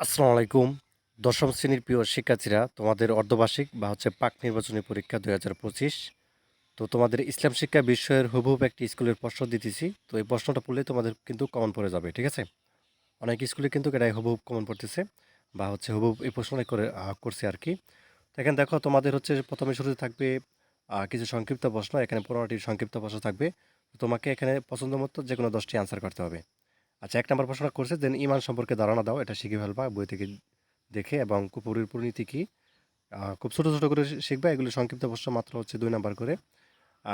আসসালামু আলাইকুম। দশম শ্রেণির প্রিয় শিক্ষার্থীরা, তোমাদের অর্ধবার্ষিক বা হচ্ছে পাক নির্বাচনী পরীক্ষা দুই হাজার পঁচিশ। তো তোমাদের ইসলাম শিক্ষা বিষয়ের হুবহুব একটি স্কুলের প্রশ্ন দিতেছি। তো এই প্রশ্নটা পড়লে তোমাদের কিন্তু কমন পড়ে যাবে, ঠিক আছে? অনেক স্কুলে কিন্তু এটাই হুবহুব কমন পড়তেছে বা হচ্ছে হুবহুব এই প্রশ্নটাই করে করছে আর কি। তো এখানে দেখো, তোমাদের হচ্ছে প্রথমে শুরুতে থাকবে কিছু সংক্ষিপ্ত প্রশ্ন। এখানে পনেরোটি সংক্ষিপ্ত প্রশ্ন থাকবে। তোমাকে এখানে পছন্দ মতো যে কোনো দশটি আনসার করতে হবে। আচ্ছা এক নম্বর প্রশ্নটা করছে যে, ইমান সম্পর্কে ধারণা দাও, এটা শিখে ফেলবা, বই থেকে দেখে এবং কুপুরের পরিণতি কী? খুব ছোটো ছোটো করে শিখবা, এগুলো সংক্ষিপ্ত প্রশ্ন মাত্র হচ্ছে দুই নাম্বার করে।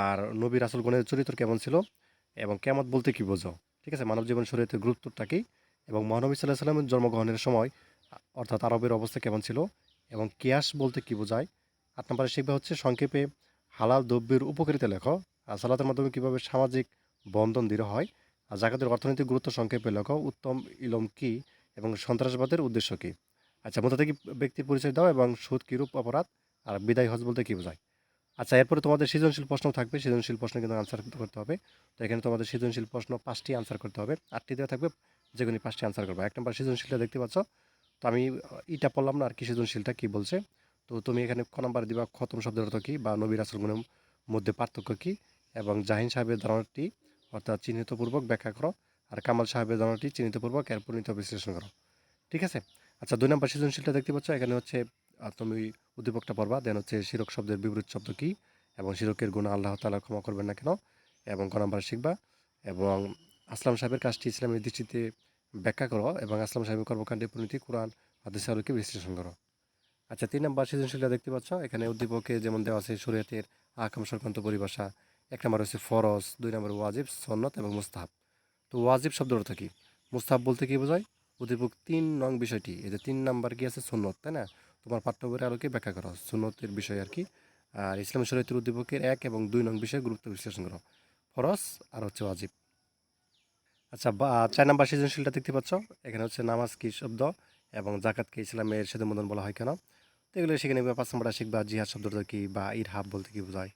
আর নবী রাসুল গণের চরিত্র কেমন ছিল এবং কেমত বলতে কি বোঝো? ঠিক আছে, মানব জীবন শরীরের গুরুত্বটা কী? এবং মহানবী সাল্লাহ সাল্লামের জন্মগ্রহণের সময়, অর্থাৎ আরবের অবস্থা কেমন ছিল? এবং কেয়াস বলতে কি বোঝায়? আট নম্বরে শিখবা হচ্ছে, সংক্ষেপে হালাল দ্রব্যের উপকারিতা লেখো। আর সালাতের মাধ্যমে কীভাবে সামাজিক বন্ধন দৃঢ় হয়? আর জাকাতের অর্থনৈতিক গুরুত্ব সংক্ষেপে লেখো, উত্তম ইলম কি এবং সন্ত্রাসবাদের উদ্দেশ্য কি? আচ্ছা মধ্যে থেকে ব্যক্তির পরিচয় দাও এবং সুদ কিরূপ অপরাধ? আর বিদায় হজ বলতে কি বোঝায়? আচ্ছা এরপরে তোমাদের সৃজনশীল প্রশ্ন থাকবে। সৃজনশীল প্রশ্ন কিন্তু আনসার করতে হবে। তো এখানে তোমাদের সৃজনশীল প্রশ্ন পাঁচটি আনসার করতে হবে। আটটি দেওয়া থাকবে, যে কোনো পাঁচটি আনসার করবে। এক নম্বর সৃজনশীলটা দেখতে পাচ্ছ? তো আমি ইটা পড়লাম না আর কি সৃজনশীলটা কী বলছে? তো তুমি এখানে ক নাম্বার দিবা, খতম শব্দের অর্থ কী? বা নবীর আসলগুলোর মধ্যে পার্থক্য কী? এবং জাহিন সাহেবের ধারণাটি অর্থাৎ চিহ্নিতপূর্বক ব্যাখ্যা করো আর কামাল সাহেবের ধারণাটি চিহ্নিতপূর্বক এর পরিণত বিশ্লেষণ করো। ঠিক আছে? আচ্ছা দুই নম্বর সৃজনশীলটা দেখতে পাচ্ছ, এখানে হচ্ছে তুমি উদ্দীপকটা পড়বা, দেন হচ্ছে শিরক শব্দের বিপরীত শব্দ কী এবং শিরকের গুণ আল্লাহ তালা ক্ষমা করবেন না কেন এবং ক নম্বর শিখবা এবং আসলাম সাহেবের কাজটি ইসলামের দৃষ্টিতে ব্যাখ্যা করো এবং আসলাম সাহেবের কর্মকাণ্ডের পরিণতি কোরআন, হাদিস আলোকে বিশ্লেষণ করো। আচ্ছা তিন নম্বর সৃজনশীলটা দেখতে পাচ্ছ, এখানে উদ্দীপকে যেমন দেওয়া আছে শরীয়তের আকাম সংক্রান্ত পরিভাষা এক নম্বর হচ্ছে ফরজ, দুই নম্বর ওয়াজিব, সন্নত এবং মুস্তাহাব। তো ওয়াজিব শব্দের অর্থ কী? মুস্তাহাব বলতে কী বোঝায়? উদ্দীপক তিন নং বিষয়টি, এই যে তিন নাম্বার কি আছে? সুন্নত, তাই না? তোমার পাঠ্য বইয়ের আলোকে ব্যাখ্যা করো, সুন্নতের বিষয় আর কি। আর ইসলাম শরীয়তের উদ্দীপকের এক এবং দুই নং বিষয়ে গুরুত্ব বিশ্লেষণ করো। ফরজ আর হচ্ছে ওয়াজিব। আচ্ছা বা চার নাম্বার সৃজনশীলটা দেখতে পাচ্ছ? এখানে হচ্ছে নামাজ কি শব্দ এবং জাকাতকে ইসলামের সেদমদন বলা হয় কেন? তো এগুলো সেখানে পাঁচ নাম্বারটা শিখবা, জিহাদ শব্দটা কি বা ইরহাব বলতে কি বোঝায়?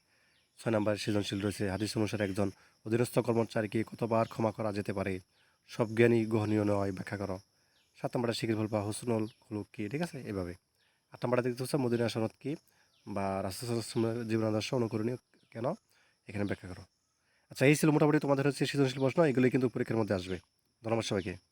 ছয় নম্বর সৃজনশীল রয়েছে। হাদিস অনুসারে একজন অধীনস্থ কর্মচারীকে কতবার ক্ষমা করা যেতে পারে, সব জ্ঞানী গ্রহণীয় নয়, ব্যাখ্যা করো। সাত নাম্বারটা শিখে ফেলবা হুসনুল খুলুক কি? ঠিক আছে, এভাবে। আট নাম্বারটা দেখতে হচ্ছে মদিনা সনদ কি বা রাসুলের জীবন আদর্শ অনুকরণীয় কেন? এখানে ব্যাখ্যা করো। আচ্ছা এই ছিল মোটামুটি তোমাদের হচ্ছে সৃজনশীল প্রশ্ন এগুলি কিন্তু পরীক্ষার মধ্যে আসবে। ধন্যবাদ সবাইকে।